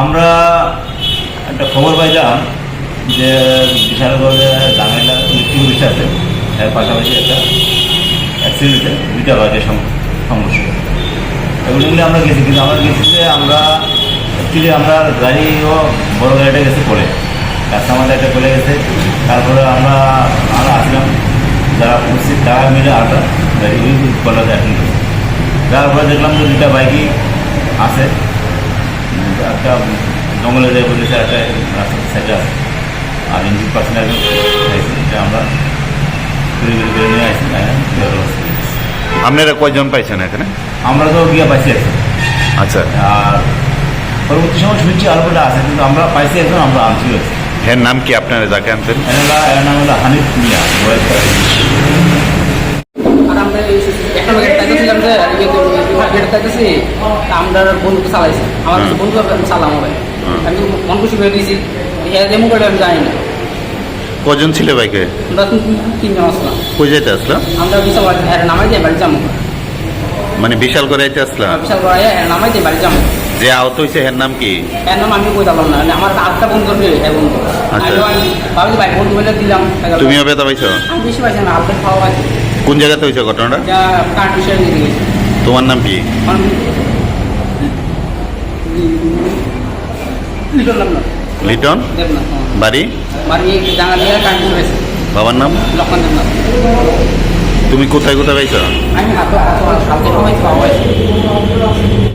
আমরা একটা খবর পাইলাম যে বিশালগড়ে জামেলা ইলেকট্রিক অফিস আছে। এর পাশাপাশি একটা অ্যাক্সিডেন্টে দুইটা বাজে সমস্যা। এগুলো নিয়ে আমরা গেছি, কিন্তু আমরা গেছি যে আমরা অ্যাকচুয়ালি আমরা গাড়িও বড় গাড়িটা গেছে পড়ে কাস্টমারটা একটা চলে গেছে। তারপরে আমরা আমরা আসলাম। যারা উপস্থিত তারা মিলে আটা, গাড়ি কলা হয়েছে তারপরে দেখলাম যে দুইটা বাইকই আছে। একটা জঙ্গলে যায় বলেছে একটা রাস্তার সাইডে আছে আর ইঞ্জিন পার্সেন্ট একজন এটা আমরা ঘুরে ঘুরে ঘুরে নিয়ে আসি না? আপনারা কয়জন পাইছেন এখানে? আমরা তো গিয়ে পাইছি আচ্ছা। আর পরবর্তী সময় শুনছি আরও একটা আছে কিন্তু আমরা পাইছি একজন আমরা আনছি এর নাম কি আপনারা যাকে আনছেন? এনারা এর নাম হলো হানিফ মিয়া আর আমরা তাইতেছিলাম যে গেট তাইতেছি আমরা বন্ধু চালাইছি। আমার কাছে বন্ধু আমি চালাম হবে আমি মন খুশি হয়ে দিয়েছি হ্যাঁ যেমন করে আমি জানি না। কজন ছিল বাইকে? আমরা তিন- তিনজন আসলাম। কই যেতে আসলো? আমরা বিশাল হ্যাঁ নামাই দিয়ে বাড়ি যাব। মানে বিশাল করে যেতে আসলো? বিশাল বাড়ি হ্যাঁ নামাই দিয়ে বাড়ি যাব। যে আহত হয়েছে এর নাম কি? এর নাম আমি কই দিলাম না। মানে আমার আটটা বন্ধু হ্যাঁ বন্ধু। আচ্ছা। ভাবছি ভাই বন্ধু বলে দিলাম তুমিও ব্যথা পাইছো? আমি বেশি পাইছি না আলকে খাওয়া পাইছি কোন জায়গাতে হয়েছে ঘটনাটা তোমার নাম কি লিটন বাড়ি বাবার নাম তুমি কোথায় কোথায় পাইছো